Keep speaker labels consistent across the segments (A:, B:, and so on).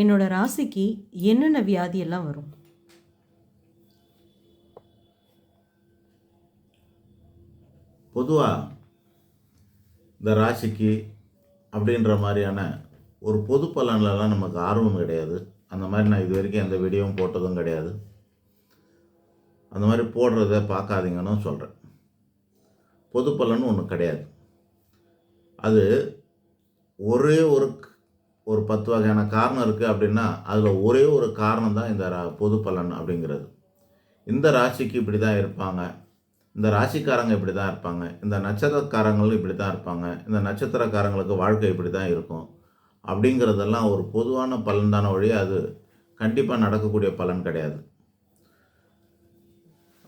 A: என்னோட ராசிக்கு என்னென்ன வியாதியெல்லாம் வரும்?
B: பொதுவாக இந்த ராசிக்கு அப்படின்ற மாதிரியான ஒரு பொது பலன்லலாம் நமக்கு ஆர்வம் கிடையாது. அந்த மாதிரி நான் இது வரைக்கும் எந்த வீடியோவும் போட்டதும் கிடையாது. அந்த மாதிரி போடுறத பார்க்காதீங்கன்னு சொல்கிறேன் பொது பலன் ஒன்று கிடையாது. அது ஒரே ஒரு ஒரு பத்து வகையான காரணம் இருக்குது அப்படின்னா அதில் ஒரே ஒரு காரணம் தான் இந்த ரா- பொது பலன் அப்படிங்கிறது. இந்த ராசிக்கு இப்படி தான் இருப்பாங்க. இந்த ராசிக்காரங்க இப்படி தான் இருப்பாங்க. இந்த நட்சத்திரக்காரங்களும் இப்படி தான் இருப்பாங்க. இந்த நட்சத்திரக்காரங்களுக்கு வாழ்க்கை இப்படி தான் இருக்கும். அப்படிங்கிறதெல்லாம் ஒரு பொதுவான பலன் தான வழி அது கண்டிப்பாக நடக்கக்கூடிய பலன் கிடையாது.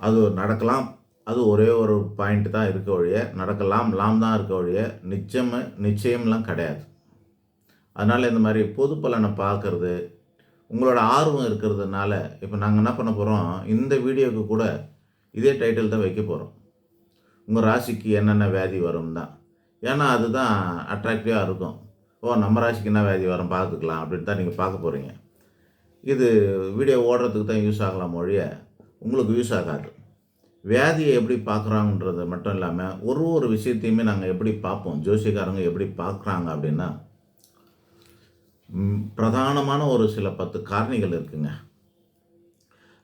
B: அது நடக்கலாம். அது ஒரே ஒரு பாயிண்ட் தான் இருக்க வழிய நடக்கலாம் லாம் தான் இருக்க வழிய நிச்சயம் நிச்சயம்லாம் கிடையாது. அதனால் இந்த மாதிரி பொது பலனை பார்க்குறது உங்களோட ஆர்வம் இருக்கிறதுனால இப்போ நாங்கள் என்ன பண்ண போகிறோம் இந்த வீடியோவுக்கு கூட இதே டைட்டில் தான் வைக்க போகிறோம் உங்கள் ராசிக்கு என்னென்ன வியாதி வரும் தான். ஏன்னா அதுதான் அட்ராக்டிவாக இருக்கும். ஓ நம்ம ராசிக்கு என்ன வியாதி வரும் பார்த்துக்கலாம் அப்படின்னு தான் நீங்கள் பார்க்க போகிறீங்க இது வீடியோ ஓடுறதுக்கு தான் யூஸ் ஆகலாம் மொழிய உங்களுக்கு யூஸ் ஆகாது. வியாதியை எப்படி பார்க்குறாங்கன்றது மட்டும் இல்லாமல் ஒரு ஒரு விஷயத்தையுமே நாங்கள் எப்படி பார்ப்போம்? ஜோசியக்காரங்க எப்படி பார்க்குறாங்க அப்படின்னா பிரதானமான ஒரு சில பத்து காரணிகள் இருக்குங்க.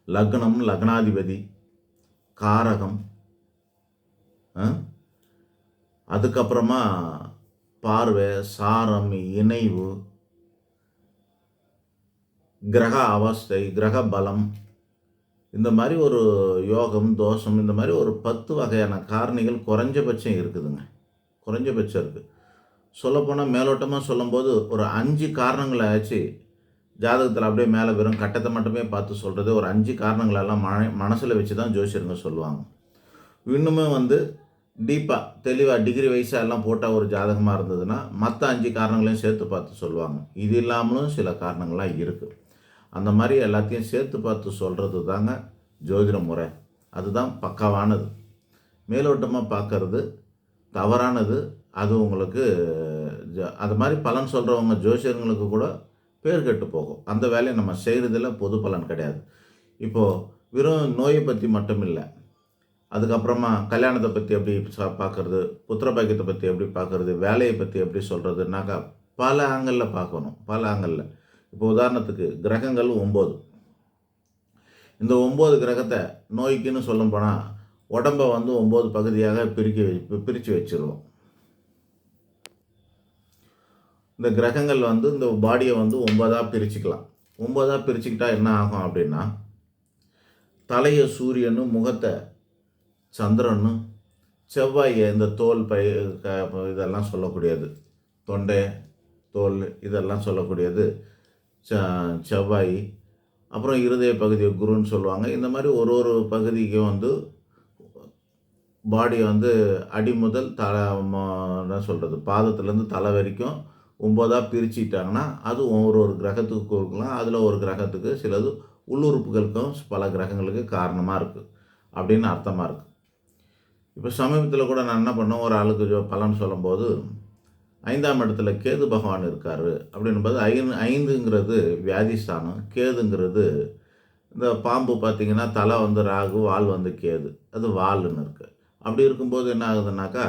B: லக்னம் லக்னாதிபதி காரகம் அதுக்கப்புறமா பார்வை சாரம் இணைவு கிரக அவஸ்தை கிரக பலம் இந்த மாதிரி ஒரு யோகம் தோஷம் இந்த மாதிரி ஒரு பத்து வகையான காரணிகள் குறைஞ்சபட்சம் இருக்குதுங்க. குறைஞ்சபட்சம் இருக்குது சொல்லப்போனால் மேலோட்டமாக சொல்லும்போது ஒரு அஞ்சு காரணங்களை ஆச்சு ஜாதகத்தில் அப்படியே மேலே வெறும் கட்டத்தை மட்டுமே பார்த்து சொல்கிறது ஒரு அஞ்சு காரணங்களெல்லாம் மன மனசில் வச்சு தான் ஜோசியருங்க சொல்லுவாங்க. இன்னுமே வந்து டீப்பாக தெளிவாக டிகிரி வைஸாக எல்லாம் போட்டால் ஒரு ஜாதகமாக இருந்ததுன்னா மற்ற அஞ்சு காரணங்களையும் சேர்த்து பார்த்து சொல்லுவாங்க. இது இல்லாமலும் சில காரணங்களாக இருக்குது அந்த மாதிரி எல்லாத்தையும் சேர்த்து பார்த்து சொல்கிறது தாங்க ஜோதிட முறை. அதுதான் பக்காவானது. மேலோட்டமாக பார்க்கறது தவறானது. அது உங்களுக்கு அது மாதிரி பலன் சொல்கிறவங்க ஜோசியர்களுக்கு கூட பேர் கெட்டு போகும். அந்த வேலையை நம்ம செய்கிறதில் பொது பலன் கிடையாது. இப்போது வெறும் நோயை பற்றி மட்டும் இல்லை. அதுக்கப்புறமா கல்யாணத்தை பற்றி எப்படி பார்க்குறது புத்திர பாக்கியத்தை பற்றி எப்படி பார்க்குறது வேலையை பற்றி எப்படி சொல்கிறதுனாக்கா பல ஆங்கிளில் பார்க்கணும் பல ஆங்கிளில் இப்போ உதாரணத்துக்கு கிரகங்கள் ஒம்பது. இந்த ஒம்பது கிரகத்தை நோய்க்குன்னு சொல்லும் போனால் உடம்பை வந்து ஒம்பது பகுதியாக பிரிக்க வை- பிரித்து வச்சிருவோம். இந்த கிரகங்கள் வந்து இந்த பாடியை வந்து ஒன்பதாக பிரிச்சுக்கலாம். ஒன்பதாக பிரிச்சுக்கிட்டா என்ன ஆகும் அப்படின்னா தலையை சூரியனும் முகத்தை சந்திரனும் செவ்வாயை இந்த தோல் பை க- இதெல்லாம் சொல்லக்கூடியது. தொண்டை தோல் இதெல்லாம் சொல்லக்கூடியது. செவ்வாய் அப்புறம் இருதய பகுதியை குருன்னு சொல்லுவாங்க. இந்த மாதிரி ஒரு ஒரு பகுதிக்கும் வந்து பாடி வந்து அடி முதல் தலை என்ன சொல்கிறது பாதத்துலேருந்து தலை வரைக்கும் ஒம்போதாக பிரிச்சுட்டாங்கன்னா அது ஒரு ஒரு கிரகத்துக்கு கொடுக்கலாம். அதில் ஒரு கிரகத்துக்கு சிலது உள்ளுறுப்புகளுக்கும் பல கிரகங்களுக்கு காரணமாக இருக்குது அப்படின்னு அர்த்தமாக இருக்குது இப்போ சமீபத்தில் கூட நான் என்ன பண்ணோம் ஒரு ஆளுக்கு பலன் சொல்லும்போது ஐந்தாம் இடத்துல கேது பகவான் இருக்கார் அப்படின்போது ஐந்து ஐந்துங்கிறது வியாதிஸ்தானம் கேதுங்கிறது இந்த பாம்பு பார்த்தீங்கன்னா தலை வந்து ராகு வால் வந்து கேது. அது வால்னு இருக்குது அப்படி இருக்கும்போது என்ன ஆகுதுன்னாக்கா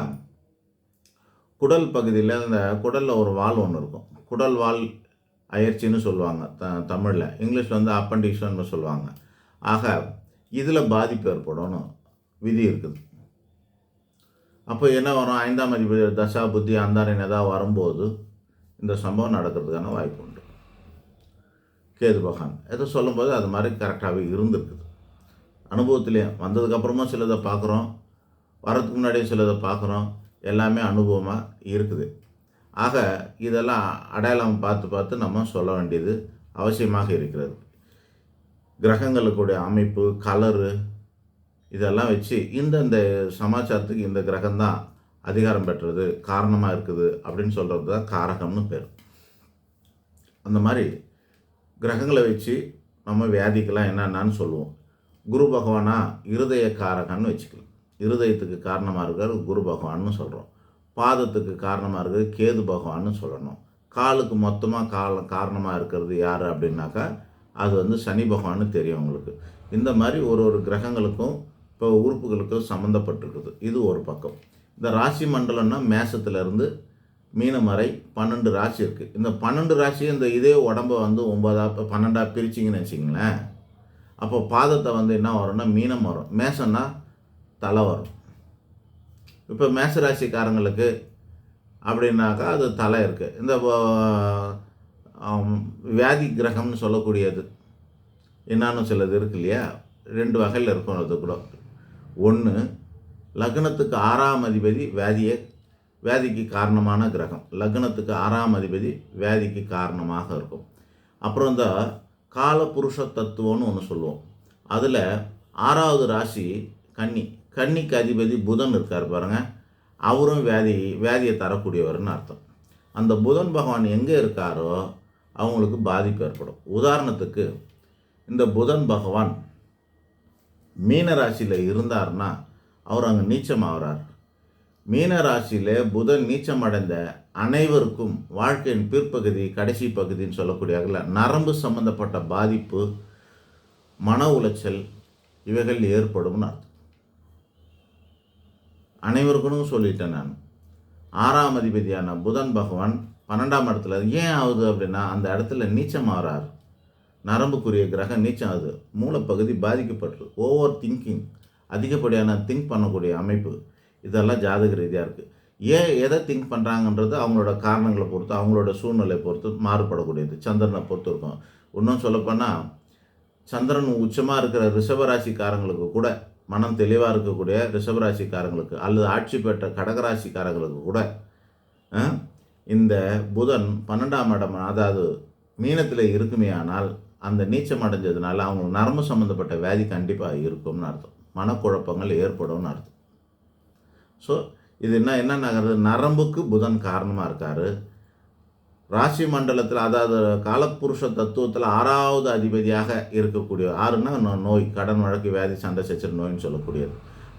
B: குடல் பகுதியில் அந்த குடலில் ஒரு வால் ஒன்று இருக்கும். குடல் வால் அயற்சின்னு சொல்லுவாங்க த தமிழில். இங்கிலீஷில் வந்து அப்பண்டிக்ஷன்னு சொல்லுவாங்க. ஆக இதில் பாதிப்பு ஏற்படும்னு விதி இருக்குது. அப்போ என்ன வரும்? ஐந்தாம் அதிபதி தசா புத்தி அந்தாரின் ஏதாவது வரும்போது இந்த சம்பவம் நடக்கிறதுக்கான வாய்ப்பு உண்டு. கேது பகவான் எதை சொல்லும்போது அது மாதிரி கரெக்டாகவே இருந்திருக்குது. அனுபவத்திலே வந்ததுக்கப்புறமா சிலதை பார்க்குறோம். வரதுக்கு முன்னாடியே சிலதை பார்க்குறோம். எல்லாமே அனுபவமாக இருக்குது. ஆக இதெல்லாம் அடையாளம் பார்த்து பார்த்து நம்ம சொல்ல வேண்டியது அவசியமாக இருக்கிறது. கிரகங்களுக்குடைய அமைப்பு கலரு இதெல்லாம் வச்சு இந்தந்த சமாச்சாரத்துக்கு இந்த கிரகம்தான் அதிகாரம் பெற்றது காரணமாக இருக்குது அப்படின்னு சொல்கிறது தான் காரகம்னு பேர். அந்த மாதிரி கிரகங்களை வச்சு நம்ம வியாதிக்கெல்லாம் என்னென்னான்னு சொல்லுவோம். குரு பகவானா இருதய காரகன்னு வச்சுக்கலாம். இருதயத்துக்கு காரணமாக இருக்கிறது குரு பகவான்னு சொல்கிறோம் பாதத்துக்கு காரணமாக இருக்கிறது கேது பகவான்னு சொல்லணும். காலுக்கு மொத்தமாக கால காரணமாக இருக்கிறது யார் அப்படின்னாக்கா அது வந்து சனி பகவான்னு தெரியும் உங்களுக்கு. இந்த மாதிரி ஒரு ஒரு கிரகங்களுக்கும் இப்போ உறுப்புகளுக்கும் சம்மந்தப்பட்டிருக்குது இது ஒரு பக்கம். இந்த ராசி மண்டலம்னா மேசத்துலேருந்து மீனம் வரை பன்னெண்டு ராசி இருக்குது இந்த பன்னெண்டு ராசி இந்த இதே உடம்ப வந்து ஒன்பதா இப்போ பன்னெண்டாக பிரிச்சிங்கன்னு வச்சிங்களேன் அப்போ பாதத்தை வந்து என்ன வரும்னா மீனம் வரும். மேசம்னா தலை வரும் இப்போ மேசராசிக்காரங்களுக்கு அப்படின்னாக்கா அது தலை இருக்குது இந்த வியாதி கிரகம்னு சொல்லக்கூடியது. என்னன்னு சிலது இருக்கு இல்லையா? ரெண்டு வகையில் இருக்கும் அது கூட. ஒன்று லக்னத்துக்கு ஆறாம் அதிபதி வியாதியை வியாதிக்கு காரணமான கிரகம். லக்னத்துக்கு ஆறாம் அதிபதி வியாதிக்கு காரணமாக இருக்கும். அப்புறம் இந்த காலபுருஷ தத்துவம்னு ஒன்று சொல்லுவோம். அதில் ஆறாவது ராசி கன்னி. கன்னிக்கு அதிபதி புதன் இருக்கார் பாருங்க. அவரும் வியாதி வியாதியை தரக்கூடியவர்னு அர்த்தம். அந்த புதன் பகவான் எங்கே இருக்காரோ அவங்களுக்கு பாதிப்பு ஏற்படும். உதாரணத்துக்கு இந்த புதன் பகவான் மீன ராசியில் இருந்தார்னா அவர் அங்கே நீச்சமாகிறார் மீன ராசியில் புதன் நீச்சமடைந்த அனைவருக்கும் வாழ்க்கையின் பிற்பகுதி கடைசி பகுதின்னு சொல்லக்கூடிய நரம்பு சம்பந்தப்பட்ட பாதிப்பு மன உளைச்சல் இவைகள் ஏற்படும்னு அர்த்தம். அனைவருக்கும் சொல்லிட்டேன் நான். ஆறாம் அதிபதியான புதன் பகவான் பன்னெண்டாம் இடத்துல ஏன் ஆகுது அப்படின்னா அந்த இடத்துல நீச்சம் ஆறார். நரம்புக்குரிய கிரகம் நீச்சம் ஆகுது. மூளைப்பகுதி பாதிக்கப்பட்டு ஓவர் திங்கிங் அதிகப்படியான திங்க் பண்ணக்கூடிய அமைப்பு. இதெல்லாம் ஜாதக ரீதியாக இருக்குது ஏன் எதை திங்க் பண்ணுறாங்கன்றது அவங்களோட காரணங்களை பொறுத்து அவங்களோட சூழ்நிலை பொறுத்து மாறுபடக்கூடியது. சந்திரனை பொறுத்து இருக்கும். இன்னும் சொல்லப்போனால் சந்திரன் உச்சமாக இருக்கிற ரிஷபராசிக்காரங்களுக்கு கூட மனம் தெளிவாக இருக்கக்கூடிய ரிஷபராசிக்காரங்களுக்கு அல்லது ஆட்சி பெற்ற கடகராசிக்காரங்களுக்கு கூட இந்த புதன் பன்னெண்டாம் இடம் அதாவது மீனத்தில் இருக்குமே ஆனால் அந்த நீச்சம் அடைஞ்சதுனால அவங்களுக்கு நரம்பு சம்மந்தப்பட்ட வியாதி கண்டிப்பாக இருக்கும்னு அர்த்தம். மனக்குழப்பங்கள் ஏற்படும்னு அர்த்தம். ஸோ இது என்ன என்ன நகருது? நரம்புக்கு புதன் காரணமாக இருக்கார். ராசி மண்டலத்தில் அதாவது காலப்புருஷ தத்துவத்தில் ஆறாவது அதிபதியாக இருக்கக்கூடிய ஆறுனா நோய் கடன் வழக்கு வியாதி சண்டை சச்சர் நோயின்னு சொல்லக்கூடியது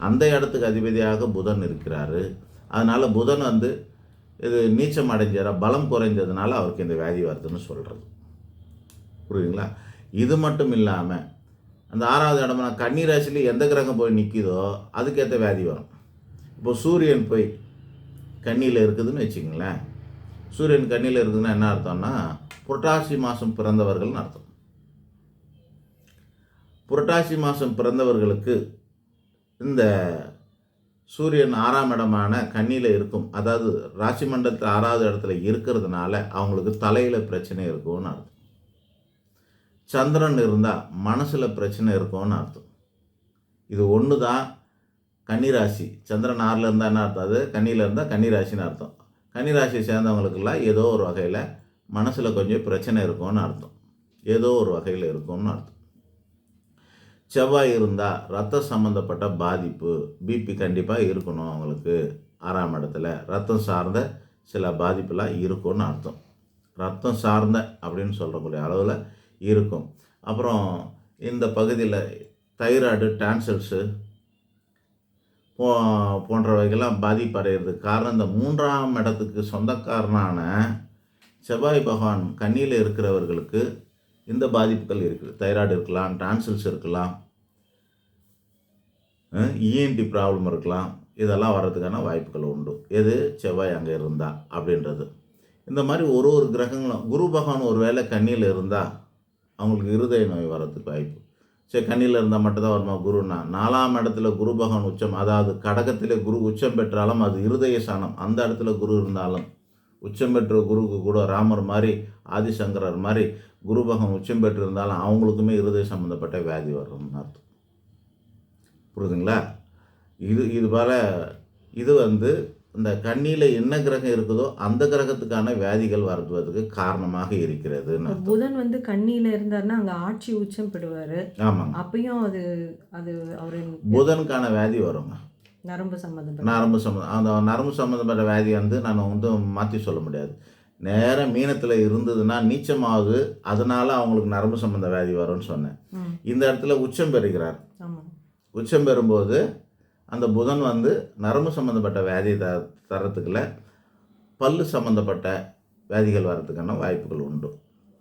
B: அந்த இடத்துக்கு அதிபதியாக புதன் இருக்கிறாரு. அதனால் புதன் வந்து இது நீச்சம் அடைஞ்சிட பலம் குறைஞ்சதுனால அவருக்கு இந்த வியாதி வருதுன்னு சொல்கிறது புரியுதுங்களா? இது மட்டும் இல்லாமல் அந்த ஆறாவது இடம்னா கன்னி ராசியில் எந்த கிரகம் போய் நிற்கிதோ அதுக்கேற்ற வியாதி வரும். இப்போ சூரியன் போய் கண்ணியில் இருக்குதுன்னு வச்சுங்களேன் சூரியன் கண்ணியில் இருக்குதுன்னா என்ன அர்த்தம்னா புரட்டாசி மாதம் பிறந்தவர்கள்னு அர்த்தம். புரட்டாசி மாதம் பிறந்தவர்களுக்கு இந்த சூரியன் ஆறாம் இடமான கன்னியில் இருக்கும் அதாவது ராசி மண்டலத்தில் ஆறாவது இடத்துல இருக்கிறதுனால அவங்களுக்கு தலையில் பிரச்சனை இருக்கும்னு அர்த்தம். சந்திரன் இருந்தால் மனசில் பிரச்சனை இருக்கும்னு அர்த்தம். இது ஒன்று தான் கன்னிராசி. சந்திரன் ஆறில் இருந்தால் என்ன அர்த்தம் அது? கன்னியில் இருந்தால் கன்னிராசின்னு அர்த்தம். கன்னிராசியை சேர்ந்தவங்களுக்கெல்லாம் ஏதோ ஒரு வகையில் மனசில் கொஞ்சம் பிரச்சனை இருக்கும்னு அர்த்தம். ஏதோ ஒரு வகையில் இருக்கும்னு அர்த்தம். செவ்வாய் இருந்தால் ரத்த சம்மந்தப்பட்ட பாதிப்பு பிபி கண்டிப்பாக இருக்கணும் அவங்களுக்கு. ஆறாம் இடத்துல ரத்தம் சார்ந்த சில பாதிப்புலாம் இருக்கும்னு அர்த்தம். ரத்தம் சார்ந்த அப்படின்னு சொல்லக்கூடிய அளவில் இருக்கும். அப்புறம் இந்த பகுதியில் தைராய்டு டான்சல்ஸு போ போன்றவைகள்லாம் பாதிப்படைகிறதுக்கு காரணம் இந்த மூன்றாம் இடத்துக்கு சொந்தக்காரனான செவ்வாய் பகவான் கண்ணியில் இருக்கிறவர்களுக்கு இந்த பாதிப்புகள் இருக்குது. தைராய்டு இருக்கலாம் டான்சில்ஸ் இருக்கலாம் இஎன்டி ப்ராப்ளம் இருக்கலாம். இதெல்லாம் வர்றதுக்கான வாய்ப்புகள் உண்டு. எது? செவ்வாய் அங்கே இருந்தா அப்படின்றது. இந்த மாதிரி ஒரு ஒரு கிரகங்களும் குரு பகவான் ஒரு வேளை கண்ணியில் இருந்தால் அவங்களுக்கு இருதய நோய் வர்றதுக்கு வாய்ப்பு. சரி கண்ணியில் இருந்தால் மட்டும்தான் வருமா குருன்னா? நாலாம் இடத்துல குரு பகவான் உச்சம் அதாவது கடகத்திலே குரு உச்சம் பெற்றாலும் அது இருதய சாணம் அந்த இடத்துல குரு இருந்தாலும் உச்சம் பெற்ற குருக்கு கூட ராமர் மாதிரி ஆதிசங்கரர் மாதிரி குரு பகவான் உச்சம் பெற்று இருந்தாலும் அவங்களுக்குமே இருதய சம்மந்தப்பட்ட வியாதி வரும்னு அர்த்தம். புரியுதுங்களா? இது இது போல் இது வந்து இந்த கண்ணியில் என்ன கிரகம் இருக்குதோ அந்த கிரகத்துக்கான வியாதிகள் வருவதற்கு காரணமாக அர்த்தம்.
A: புதன் வந்து கண்ணியில இருந்தாருன்னா அங்க ஆட்சி உச்சம் பெறுவாரு.
B: ஆமாங்க.
A: அப்பயும் அது அது அவரு
B: புதனுக்கான வியாதி வருங்க.
A: நரம்பு சம்மந்தப்பட்ட
B: நரம்பு சம்மந்தம் அந்த நரம்பு சம்மந்தப்பட்ட வியாதி வந்து நான் வந்து மாற்றி சொல்ல முடியாது. நேராக மீனத்தில் இருந்ததுன்னா நீச்சமாகுது அதனால அவங்களுக்கு நரம்பு சம்மந்த வியாதி வரும்னு சொன்னேன். இந்த இடத்துல உச்சம் பெறுகிறார். உச்சம் பெறும்போது அந்த புதன் வந்து நரம்பு சம்மந்தப்பட்ட வியாதி த தரத்துக்குள்ள பல்லு சம்மந்தப்பட்ட வியாதிகள் வர்றதுக்கான வாய்ப்புகள் உண்டு.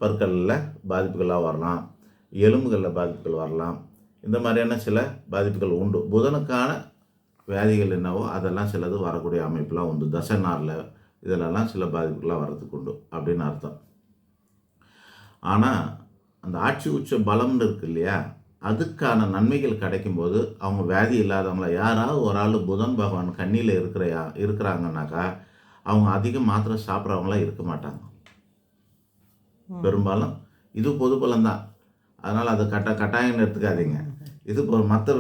B: பற்களில் பாதிப்புகளாக வரலாம். எலும்புகளில் பாதிப்புகள் வரலாம். இந்த மாதிரியான சில பாதிப்புகள் உண்டு. புதனுக்கான வியாதிகள் என்னவோ அதெல்லாம் சிலது வரக்கூடிய அமைப்புலாம் உண்டு. தசை நாரில் இதிலெல்லாம் சில பாதிப்புகள்லாம் வர்றதுக்கு உண்டு அப்படின்னு அர்த்தம். ஆனால் அந்த ஆட்சி உச்ச பலம்னு இருக்கு இல்லையா? அதுக்கான நன்மைகள் கிடைக்கும்போது அவங்க வியாதி இல்லாதவங்கள யாராவது ஒரு ஆள் புதன் பகவான் கண்ணியில் இருக்கிற இருக்கிறாங்கன்னாக்கா அவங்க அதிகம் மாத்திரை சாப்பிட்றவங்களாம் இருக்க மாட்டாங்க. பெரும்பாலும் இது பொது பலன்தான் அதனால் அது கட்ட கட்டாயம் எடுத்துக்காதீங்க இது மற்ற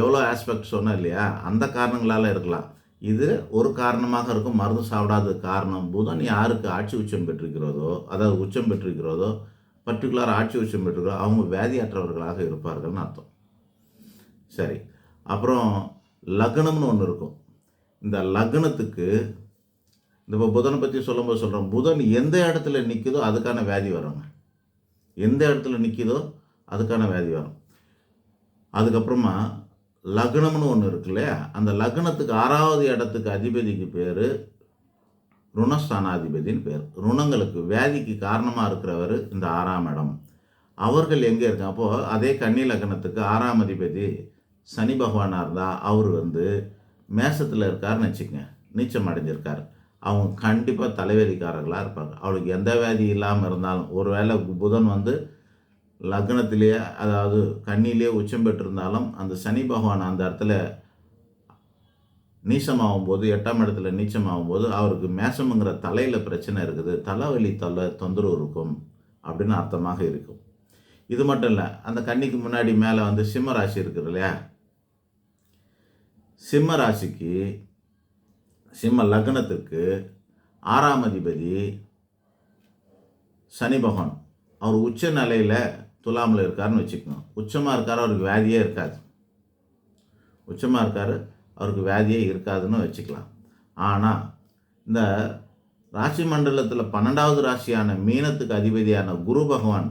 B: எவ்வளோ ஆஸ்பெக்ட் சொன்னேன் இல்லையா? அந்த காரணங்களால் இருக்கலாம். இது ஒரு காரணமாக இருக்கும். மருந்து சாப்பிடாத காரணம். புதன் யாருக்கு ஆட்சி உச்சம் பெற்றிருக்கிறதோ அதாவது உச்சம் பெற்றிருக்கிறதோ பர்டிகுலர் ஆட்சி உச்சம் பெற்றிருக்கிறதோ அவங்க வியாதியற்றவர்களாக இருப்பார்கள்னு அர்த்தம். சரி. அப்புறம் லக்னம்னு ஒன்று இருக்கும். இந்த லக்னத்துக்கு இந்த இப்போ புதனை பற்றி சொல்லும்போது சொல்கிறோம் புதன் எந்த இடத்துல நிற்குதோ அதுக்கான வியாதி வருங்க. எந்த இடத்துல நிற்குதோ அதுக்கான வியாதி வரும். அதுக்கப்புறமா லக்னம்னு ஒன்று இருக்கு இல்லையா? அந்த லக்னத்துக்கு ஆறாவது இடத்துக்கு அதிபதிக்கு பேர் ருணஸ்தானாதிபதின்னு பேர். ருணங்களுக்கு வியாதிக்கு காரணமாக இருக்கிறவர் இந்த ஆறாம் இடம். அவர்கள் எங்கே இருக்காங்க அப்போது அதே கன்னி லக்னத்துக்கு ஆறாம் அதிபதி சனி பகவானாக இருந்தால் அவர் வந்து மேசத்தில் இருக்காருன்னு வச்சுக்கங்க. நீச்சம் அடைஞ்சிருக்கார். அவங்க கண்டிப்பாக தலைவலிக்காரர்களாக இருப்பாங்க. அவளுக்கு எந்த வியாதி இல்லாமல் இருந்தாலும் ஒருவேளை புதன் வந்து லக்னத்திலேயே அதாவது கண்ணிலேயே உச்சம் பெற்றிருந்தாலும் அந்த சனி பகவான் அந்த இடத்துல நீச்சமாகும் போது எட்டாம் இடத்துல நீச்சமாகும் போது அவருக்கு மேசமுங்கிற தலையில் பிரச்சனை இருக்குது. தலைவலி தொல்லை தொந்தரவு இருக்கும் அப்படின்னு அர்த்தமாக இருக்கும். இது மட்டும் இல்லை அந்த கன்னிக்கு முன்னாடி மேலே வந்து சிம்ம ராசி இருக்குது இல்லையா? சிம்ம ராசிக்கு சிம்ம லக்னத்துக்கு ஆறாம் அதிபதி சனி பகவான். அவர் உச்ச நிலையில் துலாமில் இருக்காருன்னு வச்சுக்கோங்க. உச்சமாக இருக்கார் அவருக்கு வியாதியே இருக்காது. உச்சமாக இருக்கார் அவருக்கு வியாதியே இருக்காதுன்னு வச்சுக்கலாம். ஆனால் இந்த ராசி மண்டலத்தில் பன்னெண்டாவது ராசியான மீனத்துக்கு அதிபதியான குரு பகவான்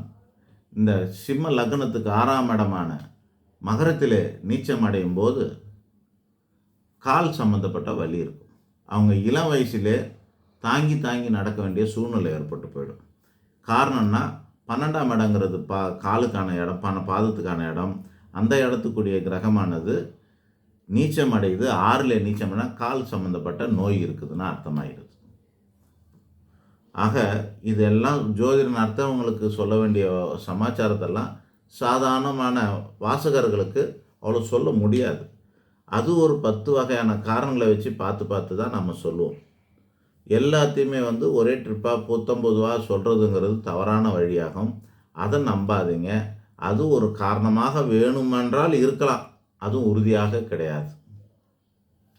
B: இந்த சிம்ம லக்னத்துக்கு ஆறாம் இடமான மகரத்தில் நீச்சம் அடையும் போது கால் சம்மந்தப்பட்ட வலி இருக்கும். அவங்க இளம் வயசுலே தாங்கி தாங்கி நடக்க வேண்டிய சூழ்நிலை ஏற்பட்டு போயிடும். காரணம்னா பன்னெண்டாம் இடங்கிறது பா காலுக்கான இடம் பண பாதத்துக்கான இடம் அந்த இடத்துக்குரிய கிரகமானது நீச்சம் அடையுது ஆறில் நீச்சம்னா கால் சம்மந்தப்பட்ட நோய் இருக்குதுன்னு அர்த்தமாகிடுது ஆக இதெல்லாம் ஜோதிடன் அர்த்தவங்களுக்கு சொல்ல வேண்டிய சமாச்சாரத்தெல்லாம் சாதாரணமான வாசகர்களுக்கு அவ்வளோ சொல்ல முடியாது. அது ஒரு பத்து வகையான காரணங்களை வச்சு பார்த்து பார்த்து தான் நம்ம சொல்லுவோம். எல்லாத்தையுமே வந்து ஒரே ட்ரிப்பாக புத்தம்பொதுவாக சொல்கிறதுங்கிறது தவறான வழியாகும். அதை நம்பாதீங்க. அது ஒரு காரணமாக வேணுமென்றால் இருக்கலாம். அதுவும் உறுதியாக கிடையாது.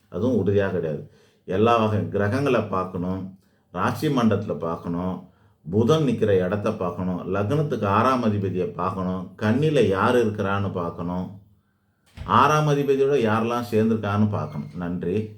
B: அதுவும் உறுதியாக கிடையாது. எல்லா வகை கிரகங்களை பார்க்கணும் ராசி மண்டலத்தில் பார்க்கணும் புதன் நிற்கிற இடத்த பார்க்கணும் லக்னத்துக்கு ஆறாம் அதிபதியை பார்க்கணும் கண்ணில் யார் இருக்கிறான்னு பார்க்கணும் ஆறாம் அதிபதியோட யாரெல்லாம் சேர்ந்துருக்கான்னு பார்க்கணும். நன்றி.